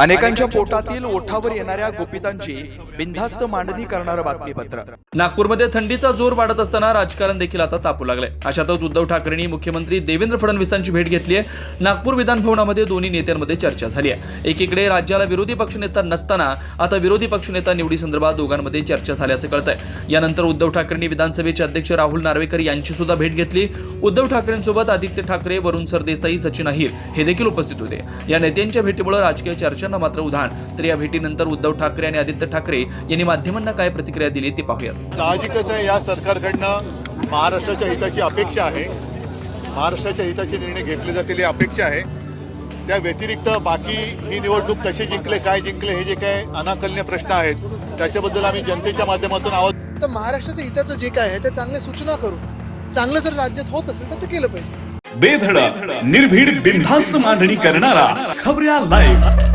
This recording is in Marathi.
अनेकांच्या पोटातील ओठावर येणाऱ्या गोपितांची बिनधास्त मांडणी करणारं बातमीपत्र. नागपूरमध्ये थंडीचा जोर वाढत असताना राजकारण देखील आता तापू लागलंय. अशातच उद्धव ठाकरेंनी मुख्यमंत्री देवेंद्र फडणवीसांची भेट घेतली आहे. नागपूर विधानभवनामध्ये दोन्ही नेत्यांमध्ये चर्चा झाली आहे. एकीकडे राज्याला विरोधी पक्षनेता नसताना आता विरोधी पक्षनेता निवडी संदर्भात दोघांमध्ये चर्चा झाल्याचं कळतंय. यानंतर उद्धव ठाकरेंनी विधानसभेचे अध्यक्ष राहुल नार्वेकर यांची सुद्धा भेट घेतली. उद्धव ठाकरेंसोबत आदित्य ठाकरे वरुण सरदेसाई सचिन अहिर हे देखील उपस्थित होते. या नेत्यांच्या भेटीमुळे राजकीय चर्चा चर्चांना मात्र उधाण. तर या भेटीनंतर उद्धव ठाकरे आणि आदित्य ठाकरे यांनी माध्यमांना काय प्रतिक्रिया दिली ते पाहूयात. साहजिकच आहे या सरकारकडनं महाराष्ट्राच्या हिताची अपेक्षा आहे. महाराष्ट्राच्या हिताचे निर्णय घेतले जातील ही अपेक्षा आहे. त्या व्यतिरिक्त बाकी ही निवडणूक कशी जिंकले काय जिंकले हे जे काय अनाकलनीय प्रश्न आहेत त्याच्याबद्दल आम्ही जनतेच्या माध्यमातून आहोत तर महाराष्ट्राच्या हिताचं जे काय आहे ते चांगल्या सूचना करू चांगलं जर राज्यात होत असेल तर ते केलं पाहिजे. बेधडक निर्भीड बिनधास्त मांडणी करणारा खबऱ्या लाईव्ह